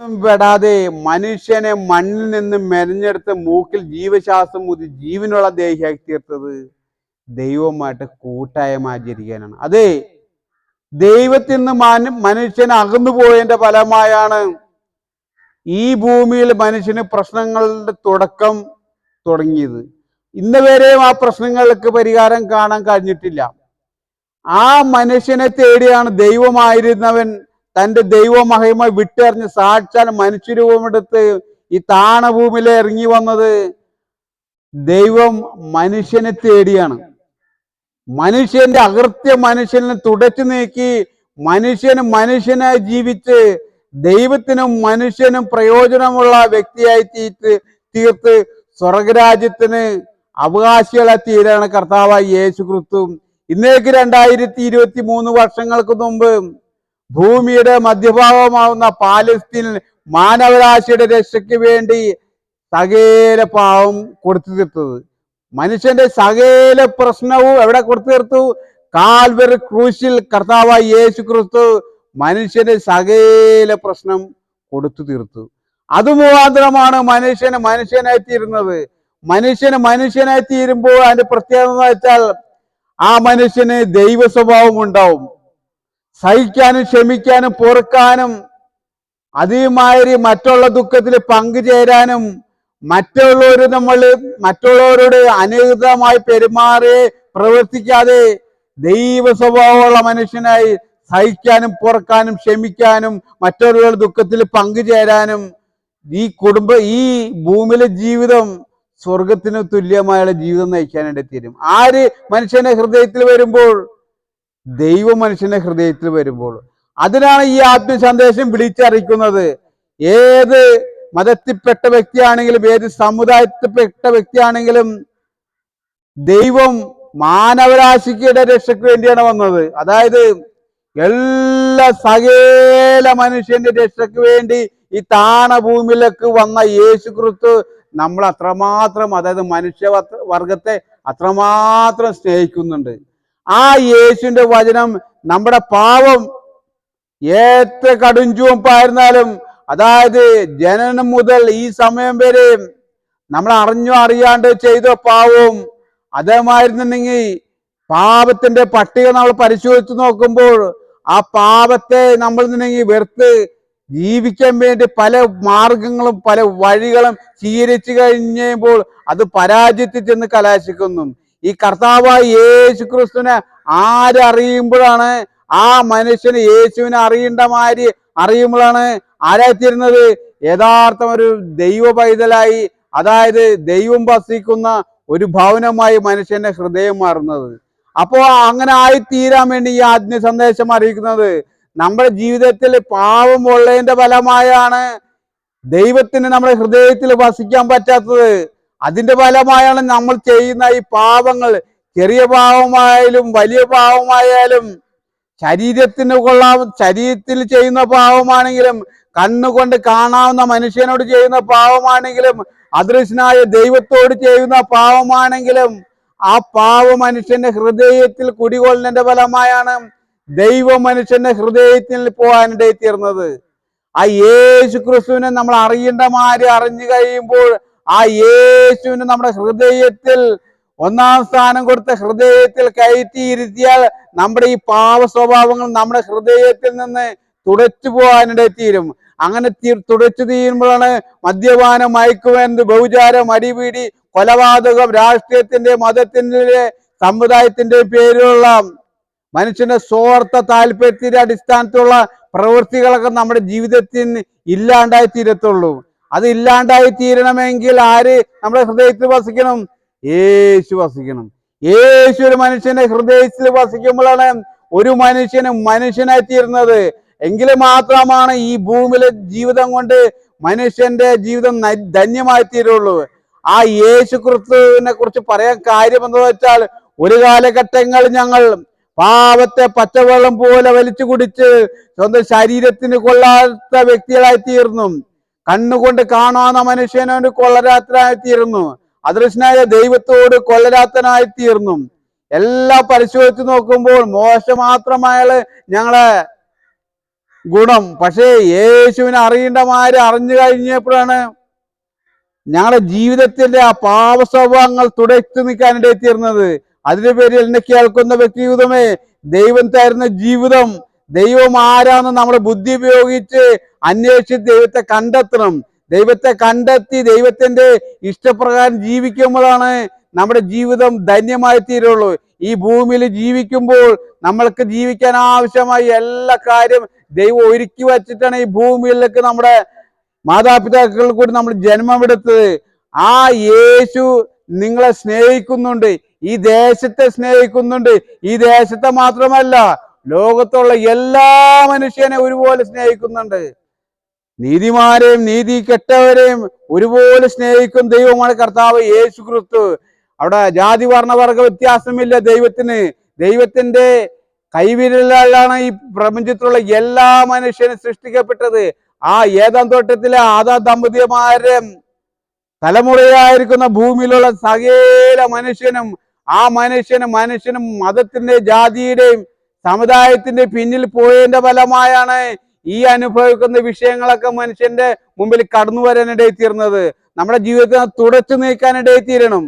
പെടാതെ മനുഷ്യനെ മണ്ണിൽ നിന്ന് മെനഞ്ഞെടുത്ത് മൂക്കിൽ ജീവശ്വാസം മുതി ജീവനുള്ള ദേഹിയാക്കി തീർത്തത് ദൈവമായിട്ട് കൂട്ടായ്മ ആചരിക്കാനാണ് അതെ ദൈവത്തിൽ നിന്ന് മനു മനുഷ്യൻ അകന്നു പോയതിന്റെ ഫലമായാണ് ഈ ഭൂമിയിൽ മനുഷ്യന് പ്രശ്നങ്ങളുടെ തുടക്കം തുടങ്ങിയത്. ഇന്ന് വരെയും ആ പ്രശ്നങ്ങൾക്ക് പരിഹാരം കാണാൻ കഴിഞ്ഞിട്ടില്ല. ആ മനുഷ്യനെ തേടിയാണ് ദൈവമായിരുന്നവൻ തന്റെ ദൈവമഹിമ വിട്ടെറിഞ്ഞ് സാക്ഷാൽ മനുഷ്യരൂപമെടുത്ത് ഈ താണഭൂമിയിൽ ഇറങ്ങി വന്നത് ദൈവം മനുഷ്യനെ തേടിയാണ്. മനുഷ്യന്റെ അകൃത്യ മനുഷ്യനെ തുടച്ചു നീക്കി മനുഷ്യന് മനുഷ്യനായി ജീവിച്ച് ദൈവത്തിനും മനുഷ്യനും പ്രയോജനമുള്ള വ്യക്തിയായി തീറ്റ് തീർത്ത് സ്വർഗരാജ്യത്തിന് അവകാശികളെ തീരാണ് കർത്താവായി യേശു ക്രിസ്തു ഇന്നേക്ക് രണ്ടായിരത്തി ഇരുപത്തി മൂന്ന് വർഷങ്ങൾക്ക് മുമ്പ് ഭൂമിയുടെ മധ്യഭാഗമാവുന്ന പാലസ്തീനിൽ മാനവരാശിയുടെ രക്ഷയ്ക്ക് വേണ്ടി സകേല പാവം കൊടുത്തു തീർത്തത്. മനുഷ്യന്റെ സകേല പ്രശ്നവും എവിടെ കൊടുത്തു തീർത്തു? കാൽവർ ക്രൂശിൽ കർത്താവായ യേശു ക്രിസ്തു മനുഷ്യന്റെ സകേല പ്രശ്നം കൊടുത്തു തീർത്തു. അത് മുഖാന്തരമാണ് മനുഷ്യന് മനുഷ്യനായി തീരുന്നത്. മനുഷ്യന് മനുഷ്യനായി തീരുമ്പോൾ അതിന്റെ പ്രത്യേകത വെച്ചാൽ ആ മനുഷ്യന് ദൈവ സ്വഭാവം ഉണ്ടാവും. സഹിക്കാനും ക്ഷമിക്കാനും പൊറുക്കാനും അതേമാതിരി മറ്റുള്ള ദുഃഖത്തിൽ പങ്കുചേരാനും മറ്റുള്ളവർ നമ്മൾ മറ്റുള്ളവരോട് അനുഹിതമായി പെരുമാറി പ്രവർത്തിക്കാതെ ദൈവ സ്വഭാവമുള്ള മനുഷ്യനായി സഹിക്കാനും പൊറുക്കാനും ക്ഷമിക്കാനും മറ്റുള്ളവരുടെ ദുഃഖത്തിൽ പങ്കുചേരാനും ഈ കുടുംബ ഈ ഭൂമിയിലെ ജീവിതം സ്വർഗത്തിന് തുല്യമായുള്ള ജീവിതം നയിക്കാനായിട്ട് തീരും. ആര് മനുഷ്യന്റെ ഹൃദയത്തിൽ വരുമ്പോൾ ദൈവം മനുഷ്യന്റെ ഹൃദയത്തിൽ വരുമ്പോൾ അതിനാണ് ഈ ആത്മ സന്ദേശം വിളിച്ചറിയിക്കുന്നത്. ഏത് മതത്തിൽപ്പെട്ട വ്യക്തിയാണെങ്കിലും ഏത് സമുദായത്തിൽപ്പെട്ട വ്യക്തിയാണെങ്കിലും ദൈവം മാനവരാശിക്കയുടെ രക്ഷയ്ക്ക് വേണ്ടിയാണ് വന്നത്. അതായത് എല്ലാ സകേല മനുഷ്യന്റെ രക്ഷയ്ക്ക് വേണ്ടി ഈ താണ ഭൂമിയിലേക്ക് വന്ന യേശു ക്രിസ്തു നമ്മൾ അത്രമാത്രം അതായത് മനുഷ്യ വർഗത്തെ അത്രമാത്രം സ്നേഹിക്കുന്നുണ്ട്. ആ യേശുവിന്റെ വചനം നമ്മുടെ പാവം എത്ര കടുഞ്ചുവപ്പായിരുന്നാലും അതായത് ജനനം മുതൽ ഈ സമയം വരെ നമ്മൾ അറിഞ്ഞോ അറിയാണ്ട് ചെയ്ത പാവവും അതേമായിരുന്നുണ്ടെങ്കിൽ പാപത്തിന്റെ പട്ടിക നമ്മൾ പരിശോധിച്ച് നോക്കുമ്പോൾ ആ പാപത്തെ നമ്മൾ നിന്നെങ്കിൽ വെറുത്ത് ജീവിക്കാൻ വേണ്ടി പല മാർഗങ്ങളും പല വഴികളും സ്വീകരിച്ചു കഴിഞ്ഞപ്പോൾ അത് പരാജയത്തിൽ ചെന്ന് കലാശിക്കുന്നു. ഈ കർത്താവായ യേശു ക്രിസ്തുവിനെ ആരറിയുമ്പോഴാണ് ആ മനുഷ്യന് യേശുവിനെ അറിയേണ്ട മാതിരി അറിയുമ്പോഴാണ് ആരായിത്തീരുന്നത്? യഥാർത്ഥം ഒരു ദൈവ പൈതലായി അതായത് ദൈവം വസിക്കുന്ന ഒരു ഭവനമായി മനുഷ്യന്റെ ഹൃദയം മാറുന്നത്. അപ്പോ അങ്ങനെ ആയിത്തീരാൻ തീരാൻ വേണ്ടി ഈ ആത്മീയ സന്ദേശം അറിയിക്കുന്നത് നമ്മുടെ ജീവിതത്തിൽ പാവം ഉള്ളതിന്റെ ഫലമായാണ് ദൈവത്തിന് നമ്മുടെ ഹൃദയത്തിൽ വസിക്കാൻ പറ്റാത്തത്. അതിന്റെ ഫലമായാണ് നമ്മൾ ചെയ്യുന്ന ഈ പാപങ്ങൾ. ചെറിയ പാവമായാലും വലിയ പാവമായാലും ശരീരത്തിന് കൊള്ളാം ശരീരത്തിൽ ചെയ്യുന്ന പാവമാണെങ്കിലും കണ്ണുകൊണ്ട് കാണാവുന്ന മനുഷ്യനോട് ചെയ്യുന്ന പാവമാണെങ്കിലും അദൃശ്യനായ ദൈവത്തോട് ചെയ്യുന്ന പാവമാണെങ്കിലും ആ പാവ മനുഷ്യന്റെ ഹൃദയത്തിൽ കുടികൊള്ളുന്നതിന്റെ ഫലമായാണ് ദൈവ മനുഷ്യന്റെ ഹൃദയത്തിൽ പോകാനിടയിൽ തീർന്നത്. ആ യേശു ക്രിസ്തുവിനെ നമ്മൾ അറിയേണ്ട മാതിരി അറിഞ്ഞു കഴിയുമ്പോൾ ആ യേശുവിന് നമ്മുടെ ഹൃദയത്തിൽ ഒന്നാം സ്ഥാനം കൊടുത്ത് ഹൃദയത്തിൽ കയറ്റിയിരുത്തിയാൽ നമ്മുടെ ഈ പാവ സ്വഭാവങ്ങൾ നമ്മുടെ ഹൃദയത്തിൽ നിന്ന് തുടച്ചു പോകാനിടയിൽ തീരും. അങ്ങനെ തീർ തുടച്ചു തീരുമ്പോഴാണ് മദ്യപാനം മയക്കുമരുന്ന് ബഹുചാരം അടിപിടി കൊലപാതകം രാഷ്ട്രീയത്തിന്റെ മതത്തിന്റെ സമുദായത്തിന്റെ പേരിലുള്ള മനുഷ്യന്റെ സ്വാർത്ഥ താല്പര്യത്തിന്റെ അടിസ്ഥാനത്തിലുള്ള പ്രവൃത്തികളൊക്കെ നമ്മുടെ ജീവിതത്തിൽ ഇല്ലാണ്ടായി തീരത്തുള്ളൂ. അത് ഇല്ലാണ്ടായി തീരണമെങ്കിൽ ആര് നമ്മുടെ ഹൃദയത്തിൽ വസിക്കണം? യേശു വസിക്കണം. യേശു ഒരു മനുഷ്യന്റെ ഹൃദയത്തിൽ വസിക്കുമ്പോഴാണ് ഒരു മനുഷ്യന് മനുഷ്യനായി തീരുന്നത്. എങ്കിൽ മാത്രമാണ് ഈ ഭൂമിയിലെ ജീവിതം കൊണ്ട് മനുഷ്യന്റെ ജീവിതം ധന്യമായി തീരുള്ളൂ. ആ യേശു ക്രിസ്തുവിനെ കുറിച്ച് പറയാൻ കാര്യം എന്ന് വെച്ചാൽ ഒരു കാലഘട്ടങ്ങൾ ഞങ്ങൾ പാവത്തെ പച്ചവെള്ളം പോലെ വലിച്ചു കുടിച്ച് സ്വന്തം ശരീരത്തിന് കൊള്ളാത്ത വ്യക്തികളായി തീർന്നു. കണ്ണുകൊണ്ട് കാണാവുന്ന മനുഷ്യനോട് കൊള്ളരാത്രനായി തീർന്നു അദൃശ്യനായ ദൈവത്തോട് കൊള്ളരാത്തനായി തീർന്നു എല്ലാം പരിശോധിച്ച് നോക്കുമ്പോൾ മോശം മാത്രമായാൽ ഞങ്ങളെ ഗുണം. പക്ഷേ യേശുവിനെ അറിയേണ്ട മാര് അറിഞ്ഞു കഴിഞ്ഞപ്പോഴാണ് ഞങ്ങളുടെ ജീവിതത്തിന്റെ ആ പാപ സ്വഭാവങ്ങൾ തുടച്ചു നിൽക്കാനിടയിൽ തീർന്നത്. അതിന്റെ പേരിൽ എന്നെ കേൾക്കുന്ന വ്യക്തി ജീവിതമേ ദൈവം തരുന്ന ജീവിതം ദൈവം ആരാന്ന് നമ്മൾ ബുദ്ധി ഉപയോഗിച്ച് അന്വേഷിച്ച് ദൈവത്തെ കണ്ടെത്തണം. ദൈവത്തെ കണ്ടെത്തി ദൈവത്തിന്റെ ഇഷ്ടപ്രകാരം ജീവിക്കുമ്പോഴാണ് നമ്മുടെ ജീവിതം ധന്യമായി തീരുള്ളൂ. ഈ ഭൂമിയിൽ ജീവിക്കുമ്പോൾ നമ്മൾക്ക് ജീവിക്കാൻ ആവശ്യമായ എല്ലാ കാര്യം ദൈവം ഒരുക്കി വച്ചിട്ടാണ് ഈ ഭൂമിയിലേക്ക് നമ്മുടെ മാതാപിതാക്കൾ കൂടി നമ്മൾ ജന്മമെടുത്തത്. ആ യേശു നിങ്ങളെ സ്നേഹിക്കുന്നുണ്ട്. ഈ ദേശത്തെ സ്നേഹിക്കുന്നുണ്ട്. ഈ ദേശത്തെ മാത്രമല്ല ലോകത്തുള്ള എല്ലാ മനുഷ്യനെ ഒരുപോലെ സ്നേഹിക്കുന്നുണ്ട്. നീതിമാരെയും നീതി കെട്ടവരെയും ഒരുപോലെ സ്നേഹിക്കും ദൈവമാണ് കർത്താവ് യേശു ക്രിസ്തു അവിടെ ജാതി വർണവർഗ വ്യത്യാസമില്ല ദൈവത്തിന്. ദൈവത്തിന്റെ കൈവിരലാണ് ഈ പ്രപഞ്ചത്തിലുള്ള എല്ലാ മനുഷ്യനും സൃഷ്ടിക്കപ്പെട്ടത്. ആ ഏതാം തോട്ടത്തിലെ ആദാ ദമ്പതിമാരെ തലമുറയായിരിക്കുന്ന ഭൂമിയിലുള്ള സകല മനുഷ്യനും ആ മനുഷ്യനും മനുഷ്യനും മതത്തിന്റെ ജാതിയുടെയും സമുദായത്തിന്റെ പിന്നിൽ പോയതിന്റെ ഫലമായാണ് ഈ അനുഭവിക്കുന്ന വിഷയങ്ങളൊക്കെ മനുഷ്യന്റെ മുമ്പിൽ കടന്നു വരാനിടയിൽ തീർന്നത്. നമ്മുടെ ജീവിതത്തെ തുടച്ചു നീക്കാനിടയിൽ തീരണം.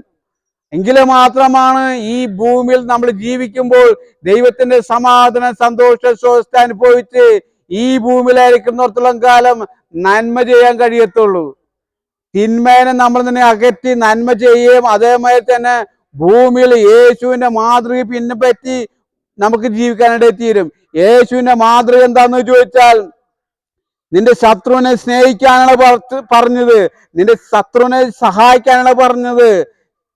എങ്കിലും മാത്രമാണ് ഈ ഭൂമിയിൽ നമ്മൾ ജീവിക്കുമ്പോൾ ദൈവത്തിന്റെ സമാധാനം സന്തോഷ സ്വസ്ഥ അനുഭവിച്ച് ഈ ഭൂമിയിലായിരിക്കുന്നിടത്തോളം കാലം നന്മ ചെയ്യാൻ കഴിയത്തുള്ളൂ. തിന്മേനെ നമ്മൾ തന്നെ അകറ്റി നന്മ ചെയ്യുകയും അതേമാതിരി തന്നെ ഭൂമിയിൽ യേശുവിന്റെ മാതൃക പിൻപറ്റി നമുക്ക് ജീവിക്കാനിടയിൽ തീരും. യേശുവിന്റെ മാതൃക എന്താന്ന് ചോദിച്ചാൽ നിന്റെ ശത്രുവിനെ സ്നേഹിക്കാനാണ് പറഞ്ഞത്. നിന്റെ ശത്രുവിനെ സഹായിക്കാനാണ് പറഞ്ഞത്.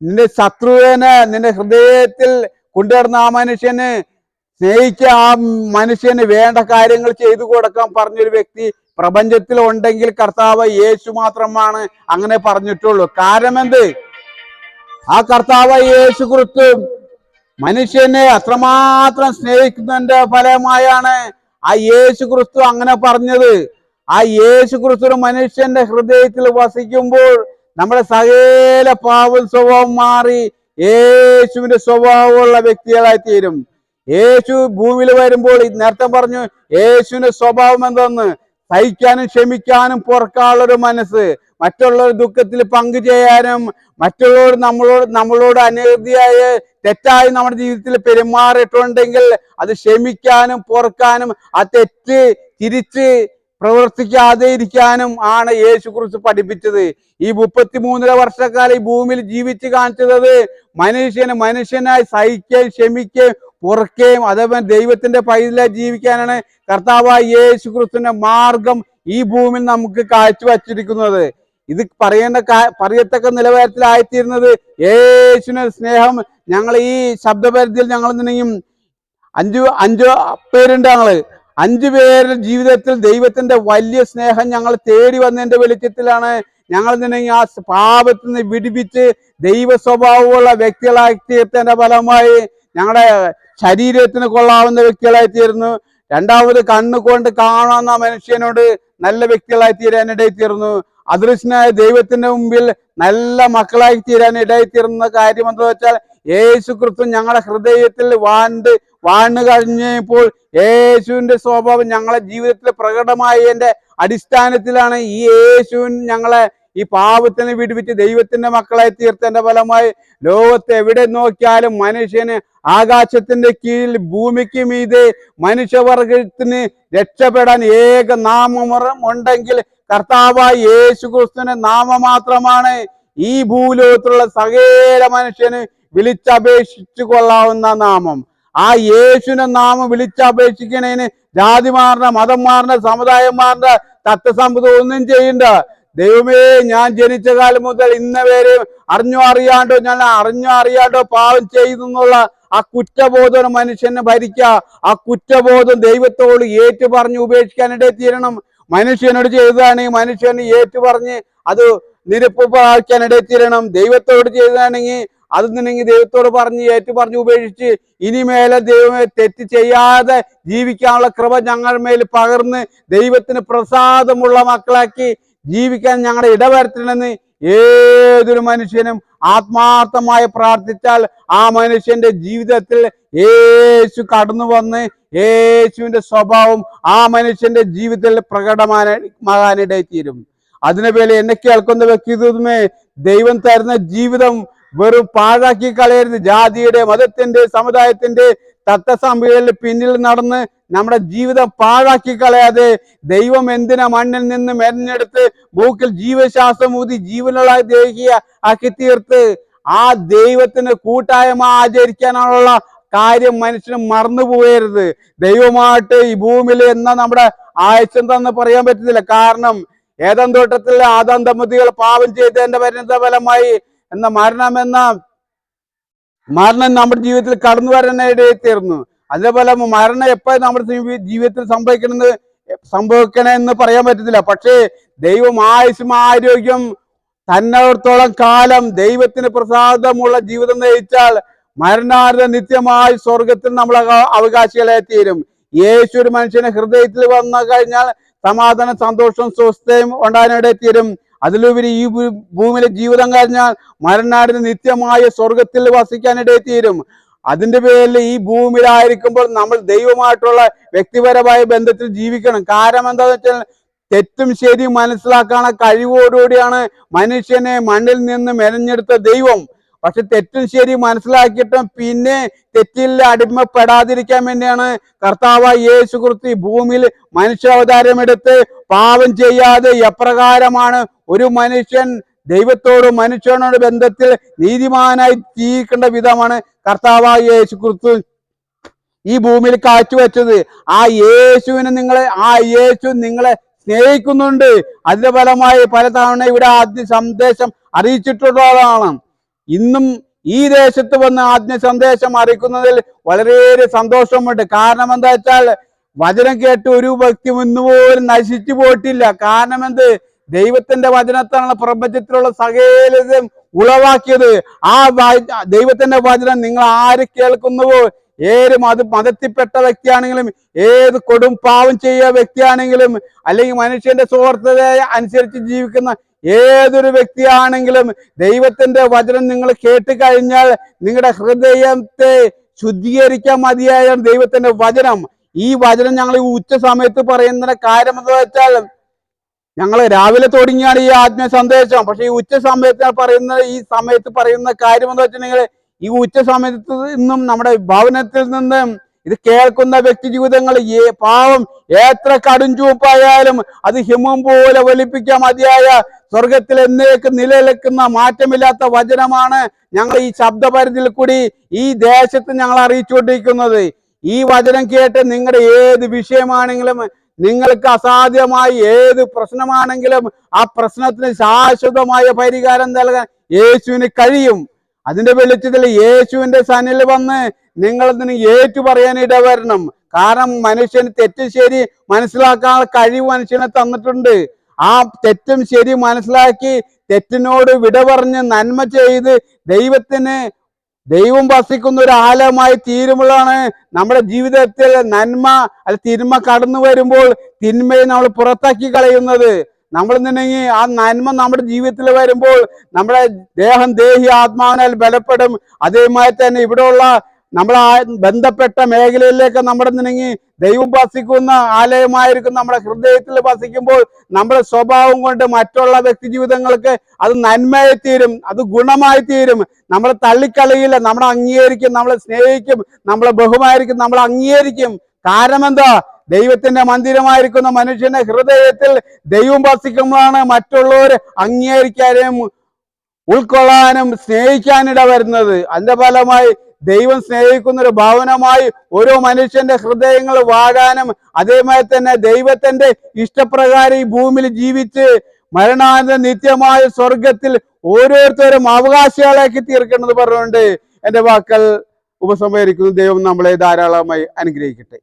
നിന്റെ ശത്രുവിനെ നിന്റെ ഹൃദയത്തിൽ കൊണ്ടുവരുന്ന ആ മനുഷ്യന് സ്നേഹിക്കുക ആ മനുഷ്യന് വേണ്ട കാര്യങ്ങൾ ചെയ്തു കൊടുക്കാൻ പറഞ്ഞൊരു വ്യക്തി പ്രപഞ്ചത്തിൽ ഉണ്ടെങ്കിൽ കർത്താവ് യേശു മാത്രമാണ് അങ്ങനെ പറഞ്ഞിട്ടുള്ളൂ. കാരണം എന്ത്? ആ കർത്താവ് യേശു കുറിച്ച് മനുഷ്യനെ അത്രമാത്രം സ്നേഹിക്കുന്നതിന്റെ ഫലമായാണ് ആ യേശു ക്രിസ്തു അങ്ങനെ പറഞ്ഞത്. ആ യേശു ക്രിസ്തു മനുഷ്യന്റെ ഹൃദയത്തിൽ വസിക്കുമ്പോൾ നമ്മുടെ സകല പാവം സ്വഭാവം മാറി യേശുവിന്റെ സ്വഭാവമുള്ള വ്യക്തികളായി തീരും. യേശു ഭൂമിയിൽ വരുമ്പോൾ നേരത്തെ പറഞ്ഞു യേശുവിന്റെ സ്വഭാവം എന്തെന്ന്? സഹിക്കാനും ക്ഷമിക്കാനും പൊറക്കാനുള്ള ഒരു മനസ്സ്. മറ്റുള്ളവർ ദുഃഖത്തിൽ പങ്കുചേരാനും മറ്റുള്ളവർ നമ്മളോട് നമ്മളോട് അനീതിയായ തെറ്റായി നമ്മുടെ ജീവിതത്തിൽ പെരുമാറിയിട്ടുണ്ടെങ്കിൽ അത് ക്ഷമിക്കാനും പൊറുക്കാനും ആ തെറ്റ് തിരിച്ച് പ്രവർത്തിക്കാതെ ഇരിക്കാനും ആണ് യേശു കുറിച്ച് പഠിപ്പിച്ചത്. ഈ മുപ്പത്തിമൂന്നര വർഷക്കാലം ഈ ഭൂമിയിൽ ജീവിച്ച് കാണിച്ചത് മനുഷ്യന് മനുഷ്യനായി സഹിക്കുകയും ക്ഷമിക്കുകയും പൊറുക്കുകയും അതേപോലെ ദൈവത്തിന്റെ പൈതലെ ജീവിക്കാനാണ് കർത്താവായ യേശു ക്രിസ്തുവിന്റെ മാർഗം ഈ ഭൂമിയിൽ നമുക്ക് കാഴ്ചവച്ചിരിക്കുന്നത്. ഇത് പറയേണ്ട പറയത്തക്ക നിലവാരത്തിലായിത്തീരുന്നത് യേശുവിന്റെ സ്നേഹം. ഞങ്ങൾ ഈ ശബ്ദപരിധിയിൽ ഞങ്ങൾ നിന്നെയും അഞ്ചു അഞ്ചു പേരുണ്ട് ഞങ്ങൾ. അഞ്ചു പേരുടെ ജീവിതത്തിൽ ദൈവത്തിന്റെ വലിയ സ്നേഹം ഞങ്ങൾ തേടി വന്നതിന്റെ വെളിച്ചത്തിലാണ് ഞങ്ങൾ നിന്നെങ്കിൽ ആ പാപത്തിൽ നിന്ന് വിടിപ്പിച്ച് ദൈവ സ്വഭാവമുള്ള വ്യക്തികളായി തീർത്തതിന്റെ ഫലമായി ഞങ്ങളുടെ ശരീരത്തിന് കൊള്ളാവുന്ന വ്യക്തികളായി തീർന്നു രണ്ടാമത് കണ്ണുകൊണ്ട് കാണാവുന്ന മനുഷ്യനോട് നല്ല വ്യക്തികളായി തീരാൻ ഇടയിൽ തീർന്നു അദൃശ്യനായ ദൈവത്തിന്റെ മുമ്പിൽ നല്ല മക്കളായി തീരാൻ ഇടയിൽ തീർന്ന കാര്യം എന്താ വെച്ചാൽ യേശു ക്രിസ്തു ഞങ്ങളുടെ ഹൃദയത്തിൽ വാണ്ട് വാണ് കഴിഞ്ഞപ്പോൾ യേശുവിന്റെ സ്വഭാവം ഞങ്ങളെ ജീവിതത്തിൽ പ്രകടമായതിന്റെ അടിസ്ഥാനത്തിലാണ് ഈ യേശുവിൻ ഞങ്ങളെ ഈ പാപത്തിന് വിടുവിച്ച് ദൈവത്തിന്റെ മക്കളായി തീർത്തതിന്റെ ഫലമായി ലോകത്ത് എവിടെ നോക്കിയാലും മനുഷ്യന് ആകാശത്തിന്റെ കീഴിൽ ഭൂമിക്ക് മീതെ മനുഷ്യവർഗത്തിന് രക്ഷപ്പെടാൻ ഏക നാമമുറം ഉണ്ടെങ്കിൽ കർത്താവായ യേശു ക്രിസ്തുവിന്റെ നാമം മാത്രമാണ് ഈ ഭൂലോകത്തുള്ള സകല മനുഷ്യന് വിളിച്ചപേക്ഷിച്ചു കൊള്ളാവുന്ന നാമം. ആ യേശുവിനെ നാമം വിളിച്ചപേക്ഷിക്കണേന് ജാതി മതം മാറണ സമുദായം മാറണ തത്വസമ്പത ഒന്നും ചെയ്യണ്ട. ദൈവമേ ഞാൻ ജനിച്ച കാലം മുതൽ ഇന്ന വരെ അറിഞ്ഞോ അറിയാണ്ടോ ഞാൻ അറിഞ്ഞോ അറിയാണ്ടോ പാവം ചെയ്തു എന്നുള്ള ആ കുറ്റബോധം മനുഷ്യനെ ഭരിക്കുക. ആ കുറ്റബോധം ദൈവത്തോട് ഏറ്റു പറഞ്ഞ് ഉപേക്ഷിക്കാനിടയിൽ തീരണം. മനുഷ്യനോട് ചെയ്തതാണെങ്കിൽ മനുഷ്യന് ഏറ്റു പറഞ്ഞ് അത് നിരപ്പ് പ്രാപിക്കാനിടയിൽ തീരണം. ദൈവത്തോട് ചെയ്തതാണെങ്കിൽ അത് നിന്നെങ്കിൽ ദൈവത്തോട് പറഞ്ഞ് ഏറ്റു പറഞ്ഞ് ഉപേക്ഷിച്ച് ഇനിമേലെ ദൈവമേ തെറ്റ് ചെയ്യാതെ ജീവിക്കാനുള്ള കൃപ ഞങ്ങൾ മേൽ പകർന്ന് ദൈവത്തിന് പ്രസാദമുള്ള മക്കളാക്കി ജീവിക്കാൻ ഞങ്ങളുടെ ഇടവരുത്തണമെന്ന് ഏതൊരു മനുഷ്യനും ആത്മാർത്ഥമായി പ്രാർത്ഥിച്ചാൽ ആ മനുഷ്യന്റെ ജീവിതത്തിൽ യേശു കടന്നു വന്ന് യേശുവിന്റെ സ്വഭാവം ആ മനുഷ്യന്റെ ജീവിതത്തിൽ പ്രകടമാകാനിടയിൽ തീരും അതിനു വേണ്ടി എന്നെ കേൾക്കുന്ന വ്യക്തിത്വമേ ദൈവം തരുന്ന ജീവിതം വെറും പാഴാക്കി കളയരുത്. ജാതിയുടെ മതത്തിന്റെ സമുദായത്തിന്റെ തത്വസംഭവങ്ങളിൽ പിന്നിൽ നടന്ന് നമ്മുടെ ജീവിതം പാഴാക്കി കളയാതെ ദൈവം എന്തിനാ മണ്ണിൽ നിന്ന് മെരഞ്ഞെടുത്ത് മൂക്കിൽ ജീവശാസ്ത്രം ഊതി ജീവനുള്ള ദേഹിയ ആക്കി തീർത്ത് ആ ദൈവത്തിന് കൂട്ടായ്മ ആചരിക്കാനുള്ള കാര്യം മനുഷ്യന് മറന്നു പോകരുത്. ദൈവമായിട്ട് ഈ ഭൂമിയിൽ എന്ന നമ്മുടെ തന്നെ പറയാൻ പറ്റത്തില്ല കാരണം ഏതം തോട്ടത്തിലെ ആദാം ദമ്പതികൾ പാപം ചെയ്തതിന്റെ പരിണിത ഫലമായി എന്ന മരണം എന്ന മരണം നമ്മുടെ ജീവിതത്തിൽ കടന്നു വരാനിടയിൽ തീർന്നു. അതേപോലെ മരണം എപ്പോൾ നമ്മുടെ ജീവിതത്തിൽ സംഭവിക്കണമെന്ന് സംഭവിക്കണമെന്ന് പറയാൻ പറ്റത്തില്ല. പക്ഷേ ദൈവം ആയുസും ആരോഗ്യം തന്നോടത്തോളം കാലം ദൈവത്തിന് പ്രസാദമുള്ള ജീവിതം നയിച്ചാൽ മരണാർദ്ധ നിത്യമായി സ്വർഗത്തിൽ നമ്മൾ അവകാശികളെ തീരും. യേശു ഒരു മനുഷ്യന്റെ ഹൃദയത്തിൽ വന്നു കഴിഞ്ഞാൽ സമാധാനം സന്തോഷം സ്വസ്ഥയും ഉണ്ടാകാനിടയിൽ തീരും. അതിലുപരി ഈ ഭൂമിയിലെ ജീവിതം കഴിഞ്ഞാൽ മരനാടിന് നിത്യമായ സ്വർഗത്തിൽ വസിക്കാനിടയിൽ തീരും അതിന്റെ പേരിൽ ഈ ഭൂമിയിലായിരിക്കുമ്പോൾ നമ്മൾ ദൈവമായിട്ടുള്ള വ്യക്തിപരമായ ബന്ധത്തിൽ ജീവിക്കണം. കാരണം എന്താണെന്ന് വെച്ചാൽ തെറ്റും ശരിയും മനസ്സിലാക്കാനുള്ള കഴിവോടുകൂടിയാണ് മനുഷ്യനെ മണ്ണിൽ നിന്ന് മെനഞ്ഞെടുത്ത ദൈവം. പക്ഷെ തെറ്റും ശരി മനസ്സിലാക്കിയിട്ടും പിന്നെ തെറ്റിൽ അടിമപ്പെടാതിരിക്കാൻ വേണ്ടിയാണ് കർത്താവ് യേശു കുറിച്ച് ഭൂമിയിൽ മനുഷ്യാവതാരം എടുത്ത് പാപം ചെയ്യാതെ എപ്രകാരമാണ് ഒരു മനുഷ്യൻ ദൈവത്തോടും മനുഷ്യനോട് ബന്ധത്തിൽ നീതിമാനായി ജീവിക്കേണ്ട വിധമാണ് കർത്താവായ യേശു ക്രിസ്തു ഈ ഭൂമിയിൽ കാച്ചുവെച്ചത് ആ യേശുവിനെ നിങ്ങളെ ആ യേശു നിങ്ങളെ സ്നേഹിക്കുന്നുണ്ട്. അതിന്റെ ഫലമായി പല തവണ ഇവിടെ ആദ്യ സന്ദേശം അറിയിച്ചിട്ടുള്ളതാണ്. ഇന്നും ഈ ദേശത്ത് വന്ന് ആദ്യ സന്ദേശം അറിയിക്കുന്നതിൽ വളരെയേറെ സന്തോഷമുണ്ട്. കാരണം എന്താ വെച്ചാൽ വചനം കേട്ട് ഒരു വ്യക്തി ഒന്നുപോലും നശിച്ചു പോയിട്ടില്ല. കാരണം എന്ത് ദൈവത്തിന്റെ വചനത്താണ് പ്രപഞ്ചത്തിലുള്ള സകലതും ഉളവാക്കിയത്. ആ ദൈവത്തിന്റെ വചനം നിങ്ങൾ ആര് കേൾക്കുന്നുവോ? ഏത് മത മതത്തിൽപ്പെട്ട വ്യക്തിയാണെങ്കിലും ഏത് കൊടും പാവം ചെയ്യുക വ്യക്തിയാണെങ്കിലും അല്ലെങ്കിൽ മനുഷ്യന്റെ സുഹൃത്തത അനുസരിച്ച് ജീവിക്കുന്ന ഏതൊരു വ്യക്തിയാണെങ്കിലും ദൈവത്തിന്റെ വചനം നിങ്ങൾ കേട്ട് കഴിഞ്ഞാൽ നിങ്ങളുടെ ഹൃദയത്തെ ശുദ്ധീകരിക്കാൻ മതിയായ ദൈവത്തിന്റെ വചനം. ഈ വചനം ഞങ്ങൾ ഈ ഉച്ച സമയത്ത് പറയുന്ന കാര്യം എന്താ വെച്ചാൽ ഞങ്ങൾ രാവിലെ തുടങ്ങിയാണ് ഈ ആത്മീയ സന്ദേശം. പക്ഷെ ഈ ഉച്ച സമയത്ത് പറയുന്ന ഈ സമയത്ത് പറയുന്ന കാര്യം എന്താ വെച്ചിട്ടുണ്ടെങ്കിൽ ഈ ഉച്ച സമയത്ത് നിന്നും നമ്മുടെ ഭവനത്തിൽ നിന്നും ഇത് കേൾക്കുന്ന വ്യക്തി ജീവിതങ്ങൾ ഏ പാവം എത്ര കടും ചൂപ്പായാലും അത് ഹിമം പോലെ ഒലിപ്പിക്കാൻ മതിയായ സ്വർഗത്തിൽ എന്നേക്ക് നിലനിൽക്കുന്ന മാറ്റമില്ലാത്ത വചനമാണ് ഞങ്ങൾ ഈ ശബ്ദപരിധിയിൽ കൂടി ഈ ദേശത്ത് ഞങ്ങൾ അറിയിച്ചുകൊണ്ടിരിക്കുന്നത്. ഈ വചനം കേട്ട് നിങ്ങളുടെ ഏത് വിഷയമാണെങ്കിലും നിങ്ങൾക്ക് അസാധ്യമായി ഏത് പ്രശ്നമാണെങ്കിലും ആ പ്രശ്നത്തിന് ശാശ്വതമായ പരിഹാരം നൽകാൻ യേശുവിന് കഴിയും. അതിന്റെ വെളിച്ചത്തിൽ യേശുവിന്റെ സനിൽ വന്ന് നിങ്ങൾ ഇതിന് ഏറ്റു പറയാൻ ഇടവരണം. കാരണം മനുഷ്യന് തെറ്റ് ശരി മനസ്സിലാക്കാനുള്ള കഴിവ് മനുഷ്യനെ തന്നിട്ടുണ്ട്. ആ തെറ്റും ശരി മനസ്സിലാക്കി തെറ്റിനോട് വിട പറഞ്ഞ് നന്മ ചെയ്ത് ദൈവത്തിന് ദൈവം വസിക്കുന്ന ഒരു ആലമായി തീരുമ്പോഴാണ് നമ്മുടെ ജീവിതത്തിൽ നന്മ അല്ല തിന്മ കടന്നു വരുമ്പോൾ തിന്മയെ നമ്മൾ പുറത്താക്കി കളയുന്നത്. നമ്മൾ നിന്നെങ്കിൽ ആ നന്മ നമ്മുടെ ജീവിതത്തിൽ വരുമ്പോൾ നമ്മുടെ ദേഹം ദേഹി ആത്മാവിനാൽ ബലപ്പെടും. അതേമാതിരി തന്നെ ഇവിടെയുള്ള നമ്മൾ ആ ബന്ധപ്പെട്ട മേഖലയിലേക്ക് നമ്മുടെ നിനങ്ങി ദൈവം വസിക്കുന്ന ആലയമായിരിക്കും നമ്മുടെ ഹൃദയത്തിൽ വസിക്കുമ്പോൾ നമ്മുടെ സ്വഭാവം കൊണ്ട് മറ്റുള്ള വ്യക്തി ജീവിതങ്ങൾക്ക് അത് നന്മയായി തീരും അത് ഗുണമായി തീരും. നമ്മളെ തള്ളിക്കളയില്ല നമ്മളെ അംഗീകരിക്കും നമ്മളെ സ്നേഹിക്കും നമ്മളെ ബഹുമായിരിക്കും നമ്മളെ അംഗീകരിക്കും. കാരണം എന്താ ദൈവത്തിന്റെ മന്ദിരമായിരിക്കുന്ന മനുഷ്യന്റെ ഹൃദയത്തിൽ ദൈവം വസിക്കുമ്പോഴാണ് മറ്റുള്ളവർ അംഗീകരിക്കാനും ഉൾക്കൊള്ളാനും സ്നേഹിക്കാനിട വരുന്നത്. അതിന്റെ ഫലമായി ദൈവം സ്നേഹിക്കുന്ന ഒരു ഭവനമായി ഓരോ മനുഷ്യന്റെ ഹൃദയങ്ങൾ വാഴാനും അതേമാതിരി തന്നെ ദൈവത്തിന്റെ ഇഷ്ടപ്രകാരം ഈ ഭൂമിയിൽ ജീവിച്ച് മരണാനന്ദ നിത്യമായ സ്വർഗത്തിൽ ഓരോരുത്തരും അവകാശികളാക്കി തീർക്കേണ്ടത് പറഞ്ഞുകൊണ്ട് എന്റെ വാക്കൽ ഉപസംഹരിക്കുന്നു. ദൈവം നമ്മളെ ധാരാളമായി അനുഗ്രഹിക്കട്ടെ.